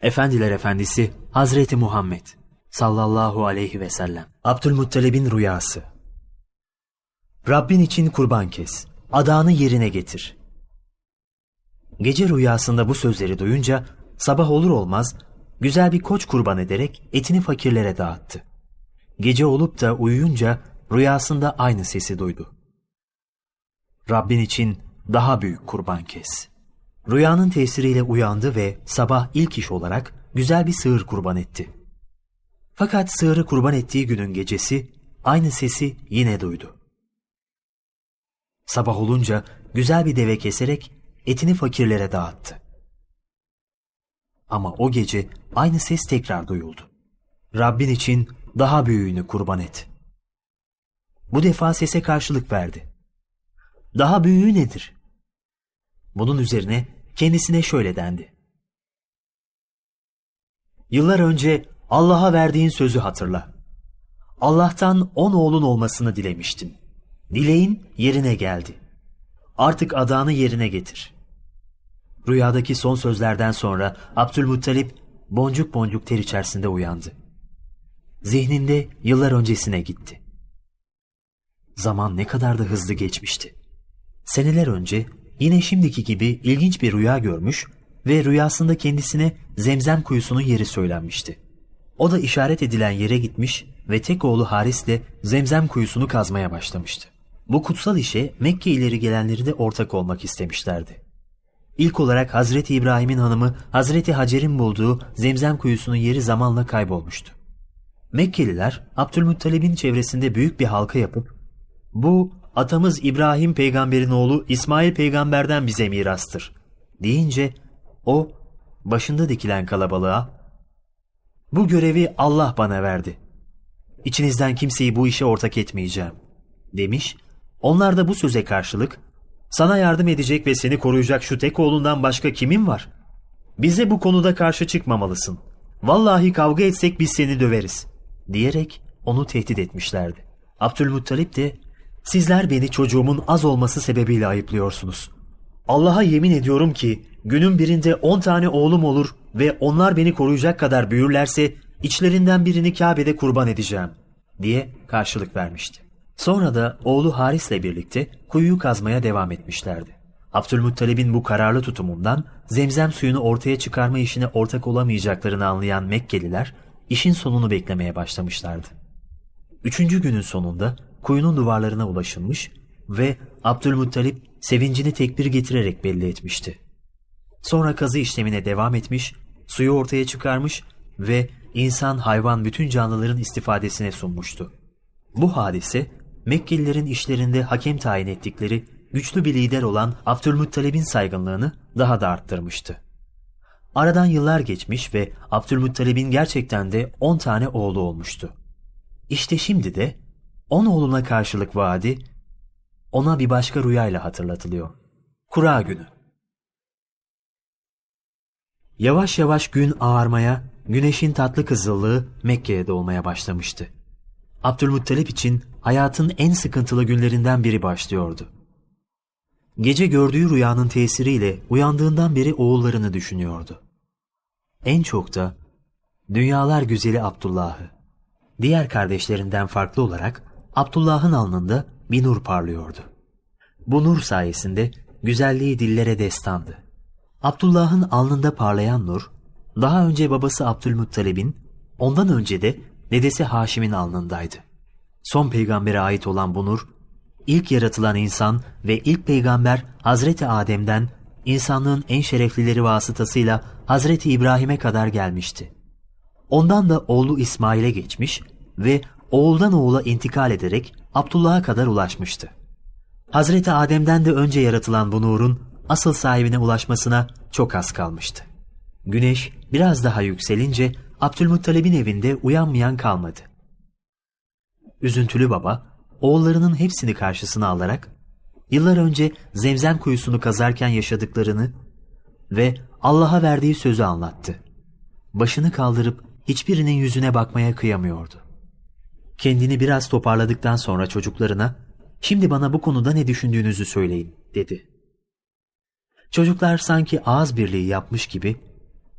Efendiler Efendisi Hazreti Muhammed sallallahu aleyhi ve sellem. Abdülmuttalib'in rüyası. Rabbin için kurban kes. Adağını yerine getir. Gece rüyasında bu sözleri duyunca sabah olur olmaz güzel bir koç kurban ederek etini fakirlere dağıttı. Gece olup da uyuyunca rüyasında aynı sesi duydu. Rabbin için daha büyük kurban kes. Rüyanın tesiriyle uyandı ve sabah ilk iş olarak güzel bir sığır kurban etti. Fakat sığırı kurban ettiği günün gecesi aynı sesi yine duydu. Sabah olunca güzel bir deve keserek etini fakirlere dağıttı. Ama o gece aynı ses tekrar duyuldu. Rabbin için daha büyüğünü kurban et. Bu defa sese karşılık verdi. Daha büyüğü nedir? Bunun üzerine kendisine şöyle dendi. Yıllar önce Allah'a verdiğin sözü hatırla. Allah'tan on oğlun olmasını dilemiştin. Dileğin yerine geldi. Artık adağını yerine getir. Rüyadaki son sözlerden sonra Abdülmuttalip boncuk boncuk ter içerisinde uyandı. Zihninde yıllar öncesine gitti. Zaman ne kadar da hızlı geçmişti. Seneler önce yine şimdiki gibi ilginç bir rüya görmüş ve rüyasında kendisine zemzem kuyusunun yeri söylenmişti. O da işaret edilen yere gitmiş ve tek oğlu Haris'le zemzem kuyusunu kazmaya başlamıştı. Bu kutsal işe Mekke ileri gelenleri de ortak olmak istemişlerdi. İlk olarak Hazreti İbrahim'in hanımı Hazreti Hacer'in bulduğu zemzem kuyusunun yeri zamanla kaybolmuştu. Mekkeliler Abdülmuttalib'in çevresinde büyük bir halka yapıp bu atamız İbrahim peygamberin oğlu İsmail peygamberden bize mirastır deyince o başında dikilen kalabalığa bu görevi Allah bana verdi. İçinizden kimseyi bu işe ortak etmeyeceğim demiş. Onlar da bu söze karşılık sana yardım edecek ve seni koruyacak şu tek oğlundan başka kimin var? Bize bu konuda karşı çıkmamalısın. Vallahi kavga etsek biz seni döveriz diyerek onu tehdit etmişlerdi. Abdülmuttalip de sizler beni çocuğumun az olması sebebiyle ayıplıyorsunuz. Allah'a yemin ediyorum ki günün birinde on tane oğlum olur ve onlar beni koruyacak kadar büyürlerse içlerinden birini Kabe'de kurban edeceğim diye karşılık vermişti. Sonra da oğlu Haris'le birlikte kuyuyu kazmaya devam etmişlerdi. Abdülmuttalib'in bu kararlı tutumundan zemzem suyunu ortaya çıkarma işine ortak olamayacaklarını anlayan Mekkeliler işin sonunu beklemeye başlamışlardı. Üçüncü günün sonunda kuyunun duvarlarına ulaşılmış ve Abdülmuttalip sevincini tekbir getirerek belli etmişti. Sonra kazı işlemine devam etmiş, suyu ortaya çıkarmış ve insan, hayvan bütün canlıların istifadesine sunmuştu. Bu hadise Mekkelilerin işlerinde hakem tayin ettikleri güçlü bir lider olan Abdülmuttalib'in saygınlığını daha da arttırmıştı. Aradan yıllar geçmiş ve Abdülmuttalib'in gerçekten de 10 tane oğlu olmuştu. İşte şimdi de 10 oğluna karşılık vaadi ona bir başka rüyayla hatırlatılıyor. Kura günü. Yavaş yavaş gün ağarmaya, güneşin tatlı kızıllığı Mekke'ye doğmaya başlamıştı. Abdülmuttalip için hayatın en sıkıntılı günlerinden biri başlıyordu. Gece gördüğü rüyanın tesiriyle uyandığından beri oğullarını düşünüyordu. En çok da dünyalar güzeli Abdullah'ı. Diğer kardeşlerinden farklı olarak Abdullah'ın alnında bir nur parlıyordu. Bu nur sayesinde güzelliği dillere destandı. Abdullah'ın alnında parlayan nur, daha önce babası Abdülmuttalib'in, ondan önce de dedesi Haşim'in alnındaydı. Son peygambere ait olan bu nur, ilk yaratılan insan ve ilk peygamber Hazreti Adem'den insanlığın en şereflileri vasıtasıyla Hazreti İbrahim'e kadar gelmişti. Ondan da oğlu İsmail'e geçmiş ve oğuldan oğula intikal ederek Abdullah'a kadar ulaşmıştı. Hazreti Adem'den de önce yaratılan bu nurun asıl sahibine ulaşmasına çok az kalmıştı. Güneş biraz daha yükselince Abdülmuttalib'in evinde uyanmayan kalmadı. Üzüntülü baba, oğullarının hepsini karşısına alarak, yıllar önce zemzem kuyusunu kazarken yaşadıklarını ve Allah'a verdiği sözü anlattı. Başını kaldırıp hiçbirinin yüzüne bakmaya kıyamıyordu. Kendini biraz toparladıktan sonra çocuklarına, şimdi bana bu konuda ne düşündüğünüzü söyleyin, dedi. Çocuklar sanki ağız birliği yapmış gibi,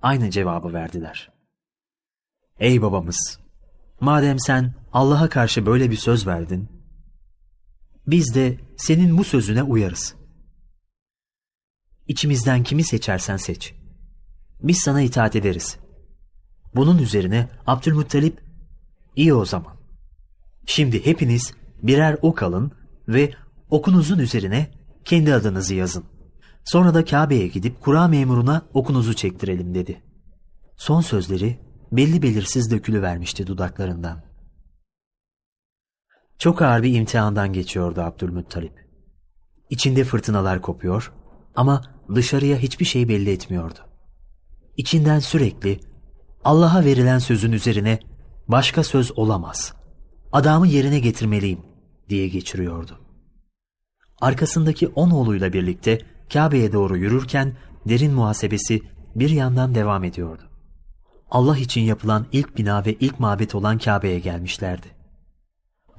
aynı cevabı verdiler. Ey babamız! Madem sen Allah'a karşı böyle bir söz verdin, biz de senin bu sözüne uyarız. İçimizden kimi seçersen seç. Biz sana itaat ederiz. Bunun üzerine Abdülmuttalip, iyi o zaman. Şimdi hepiniz birer ok alın ve okunuzun üzerine kendi adınızı yazın. Sonra da Kabe'ye gidip kura memuruna okunuzu çektirelim dedi. Son sözleri belli belirsiz dökülü vermişti dudaklarından. Çok ağır bir imtihandan geçiyordu Abdülmuttalip. İçinde fırtınalar kopuyor ama dışarıya hiçbir şey belli etmiyordu. İçinden sürekli Allah'a verilen sözün üzerine başka söz olamaz. Adamı yerine getirmeliyim diye geçiriyordu. Arkasındaki on oğluyla birlikte Kabe'ye doğru yürürken derin muhasebesi bir yandan devam ediyordu. Allah için yapılan ilk bina ve ilk mabet olan Kabe'ye gelmişlerdi.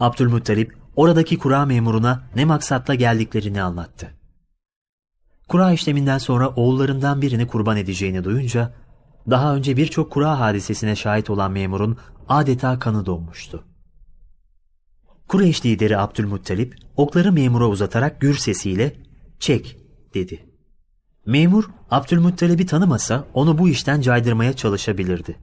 Abdülmuttalip oradaki kura memuruna ne maksatla geldiklerini anlattı. Kura işleminden sonra oğullarından birini kurban edeceğini duyunca daha önce birçok kura hadisesine şahit olan memurun adeta kanı donmuştu. Kureyş lideri Abdülmuttalip okları memura uzatarak gür sesiyle çek dedi. Memur Abdülmuttalip'i tanımasa onu bu işten caydırmaya çalışabilirdi.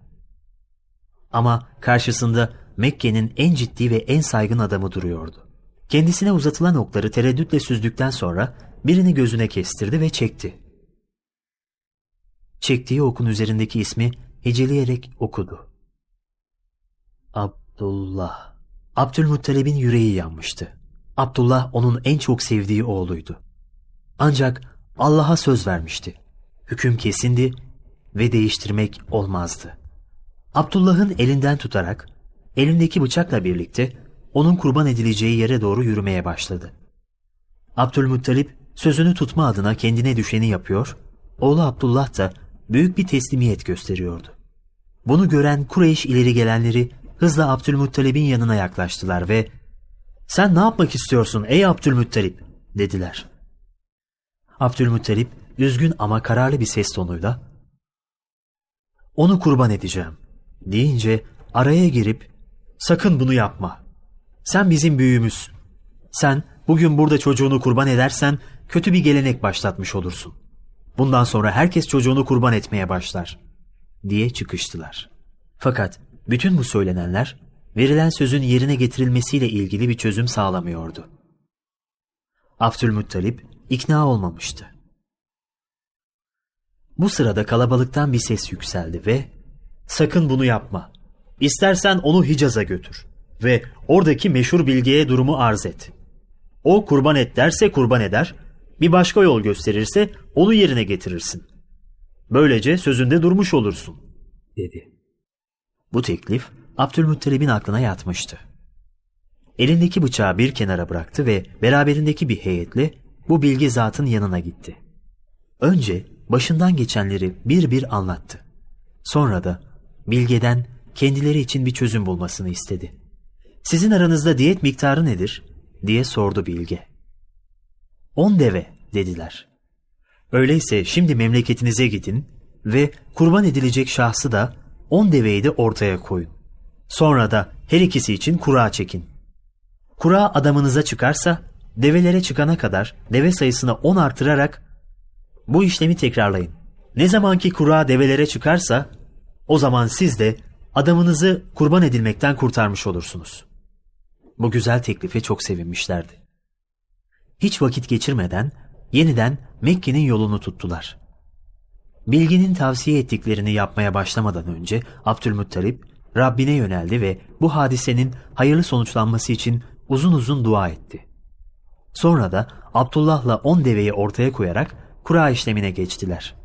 Ama karşısında Mekke'nin en ciddi ve en saygın adamı duruyordu. Kendisine uzatılan okları tereddütle süzdükten sonra birini gözüne kestirdi ve çekti. Çektiği okun üzerindeki ismi heceleyerek okudu. Abdullah. Abdülmuttalib'in yüreği yanmıştı. Abdullah onun en çok sevdiği oğluydu. Ancak Allah'a söz vermişti. Hüküm kesindi ve değiştirmek olmazdı. Abdullah'ın elinden tutarak elindeki bıçakla birlikte onun kurban edileceği yere doğru yürümeye başladı. Abdülmuttalip sözünü tutma adına kendine düşeni yapıyor, oğlu Abdullah da büyük bir teslimiyet gösteriyordu. Bunu gören Kureyş ileri gelenleri hızla Abdülmuttalib'in yanına yaklaştılar ve ''Sen ne yapmak istiyorsun ey Abdülmuttalip?'' dediler. Abdülmuttalip üzgün ama kararlı bir ses tonuyla ''Onu kurban edeceğim.'' deyince araya girip ''Sakın bunu yapma. Sen bizim büyüğümüzsün. Sen bugün burada çocuğunu kurban edersen kötü bir gelenek başlatmış olursun. Bundan sonra herkes çocuğunu kurban etmeye başlar.'' diye çıkıştılar. Fakat bütün bu söylenenler verilen sözün yerine getirilmesiyle ilgili bir çözüm sağlamıyordu. Abdülmuttalip ikna olmamıştı. Bu sırada kalabalıktan bir ses yükseldi ve ''Sakın bunu yapma. İstersen onu Hicaz'a götür ve oradaki meşhur bilgiye durumu arz et. O kurban et derse kurban eder, bir başka yol gösterirse onu yerine getirirsin. Böylece sözünde durmuş olursun.'' dedi. Bu teklif Abdülmuttalib'in aklına yatmıştı. Elindeki bıçağı bir kenara bıraktı ve beraberindeki bir heyetle bu bilgi zatın yanına gitti. Önce başından geçenleri bir bir anlattı. Sonra da bilgeden kendileri için bir çözüm bulmasını istedi. Sizin aranızda diyet miktarı nedir? diye sordu bilge. On deve dediler. Öyleyse şimdi memleketinize gidin ve kurban edilecek şahsı da on deveyi de ortaya koyun. Sonra da her ikisi için kura çekin. Kura adamınıza çıkarsa develere çıkana kadar deve sayısını 10 artırarak bu işlemi tekrarlayın. Ne zamanki kura develere çıkarsa o zaman siz de adamınızı kurban edilmekten kurtarmış olursunuz. Bu güzel teklife çok sevinmişlerdi. Hiç vakit geçirmeden yeniden Mekke'nin yolunu tuttular. Bilginin tavsiye ettiklerini yapmaya başlamadan önce Abdülmuttalip Rabbine yöneldi ve bu hadisenin hayırlı sonuçlanması için uzun uzun dua etti. Sonra da Abdullah'la on deveyi ortaya koyarak kura işlemine geçtiler.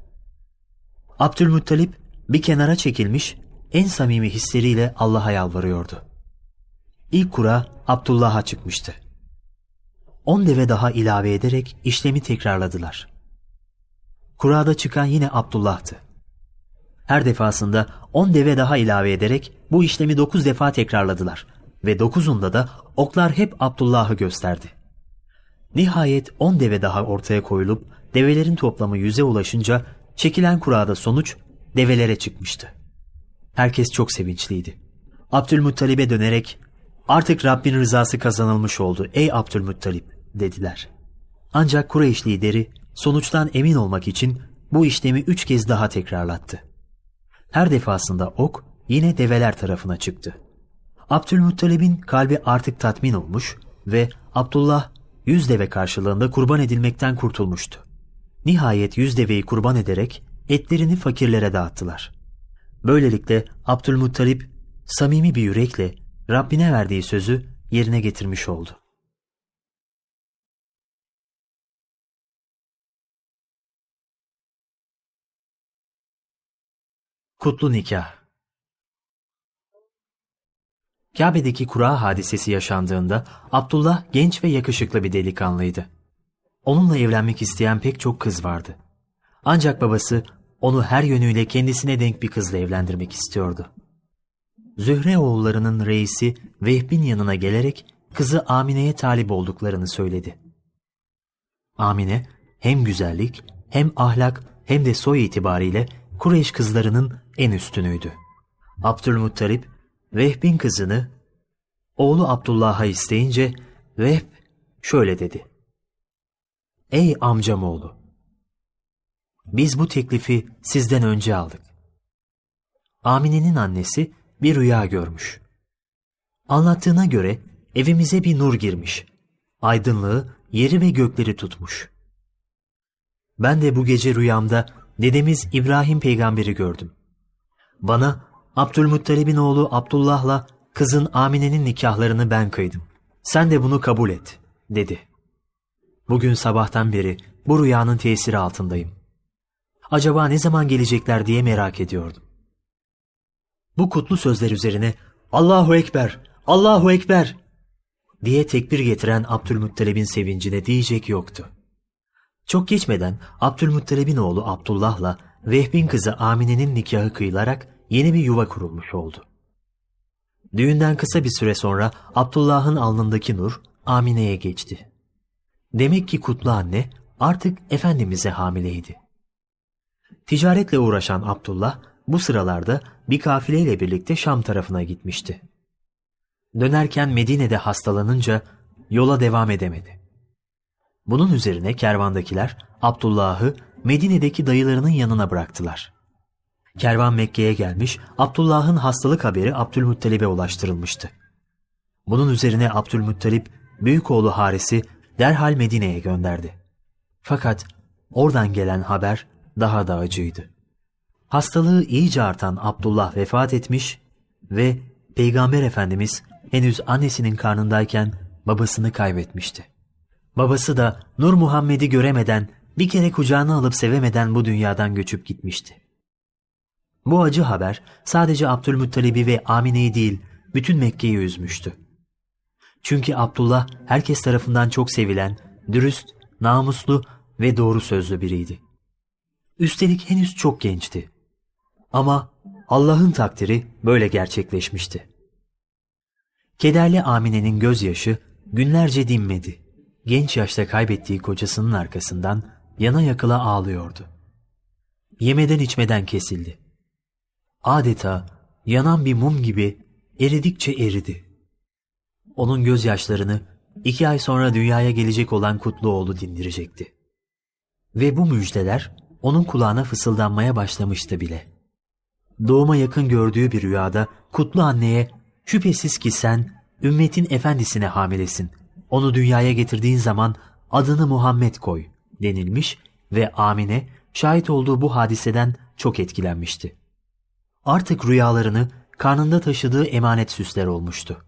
Abdülmuttalip bir kenara çekilmiş en samimi hisleriyle Allah'a yalvarıyordu. İlk kura Abdullah'a çıkmıştı. On deve daha ilave ederek işlemi tekrarladılar. Kurada çıkan yine Abdullah'tı. Her defasında on deve daha ilave ederek bu işlemi dokuz defa tekrarladılar ve dokuzunda da oklar hep Abdullah'ı gösterdi. Nihayet on deve daha ortaya koyulup develerin toplamı yüze ulaşınca çekilen kurada sonuç develere çıkmıştı. Herkes çok sevinçliydi. Abdülmuttalib'e dönerek artık Rabbin rızası kazanılmış oldu ey Abdülmuttalip dediler. Ancak Kureyş lideri sonuçtan emin olmak için bu işlemi üç kez daha tekrarlattı. Her defasında ok yine develer tarafına çıktı. Abdülmuttalib'in kalbi artık tatmin olmuş ve Abdullah yüz deve karşılığında kurban edilmekten kurtulmuştu. Nihayet yüz deveyi kurban ederek etlerini fakirlere dağıttılar. Böylelikle Abdülmuttalip samimi bir yürekle Rabbine verdiği sözü yerine getirmiş oldu. Kutlu Nikah Kabe'deki kura hadisesi yaşandığında Abdullah genç ve yakışıklı bir delikanlıydı. Onunla evlenmek isteyen pek çok kız vardı. Ancak babası onu her yönüyle kendisine denk bir kızla evlendirmek istiyordu. Zühre oğullarının reisi Vehb'in yanına gelerek kızı Amine'ye talip olduklarını söyledi. Amine hem güzellik hem ahlak hem de soy itibariyle Kureyş kızlarının en üstünüydü. Abdülmuttalip Vehb'in kızını oğlu Abdullah'a isteyince Vehb şöyle dedi. Ey amcam oğlu! Biz bu teklifi sizden önce aldık. Amine'nin annesi bir rüya görmüş. Anlattığına göre evimize bir nur girmiş. Aydınlığı yeri ve gökleri tutmuş. Ben de bu gece rüyamda dedemiz İbrahim peygamberi gördüm. Bana Abdülmuttalib'in oğlu Abdullah'la kızın Amine'nin nikahlarını ben kıydım. Sen de bunu kabul et, dedi. Bugün sabahtan beri bu rüyanın tesiri altındayım. Acaba ne zaman gelecekler diye merak ediyordum. Bu kutlu sözler üzerine Allahu Ekber, Allahu Ekber diye tekbir getiren Abdülmuttalib'in sevincine diyecek yoktu. Çok geçmeden Abdülmuttalib'in oğlu Abdullah'la Vehb'in kızı Amine'nin nikahı kıyılarak yeni bir yuva kurulmuş oldu. Düğünden kısa bir süre sonra Abdullah'ın alnındaki nur Amine'ye geçti. Demek ki kutlu anne artık Efendimiz'e hamileydi. Ticaretle uğraşan Abdullah bu sıralarda bir kafileyle birlikte Şam tarafına gitmişti. Dönerken Medine'de hastalanınca yola devam edemedi. Bunun üzerine kervandakiler Abdullah'ı Medine'deki dayılarının yanına bıraktılar. Kervan Mekke'ye gelmiş, Abdullah'ın hastalık haberi Abdülmuttalib'e ulaştırılmıştı. Bunun üzerine Abdülmuttalip büyük oğlu Haris'i derhal Medine'ye gönderdi. Fakat oradan gelen haber daha da acıydı. Hastalığı iyice artan Abdullah vefat etmiş ve Peygamber Efendimiz henüz annesinin karnındayken babasını kaybetmişti. Babası da Nur Muhammed'i göremeden, bir kere kucağına alıp sevemeden bu dünyadan göçüp gitmişti. Bu acı haber sadece Abdülmuttalib'i ve Amine'yi değil, bütün Mekke'yi üzmüştü. Çünkü Abdullah herkes tarafından çok sevilen, dürüst, namuslu ve doğru sözlü biriydi. Üstelik henüz çok gençti. Ama Allah'ın takdiri böyle gerçekleşmişti. Kederli Amine'nin gözyaşı günlerce dinmedi. Genç yaşta kaybettiği kocasının arkasından yana yakıla ağlıyordu. Yemeden içmeden kesildi. Adeta yanan bir mum gibi eridikçe eridi. Onun gözyaşlarını iki ay sonra dünyaya gelecek olan kutlu oğlu dindirecekti. Ve bu müjdeler onun kulağına fısıldanmaya başlamıştı bile. Doğuma yakın gördüğü bir rüyada kutlu anneye şüphesiz ki sen ümmetin efendisine hamilesin. Onu dünyaya getirdiğin zaman adını Muhammed koy denilmiş ve Amine şahit olduğu bu hadiseden çok etkilenmişti. Artık rüyalarını karnında taşıdığı emanet süsler olmuştu.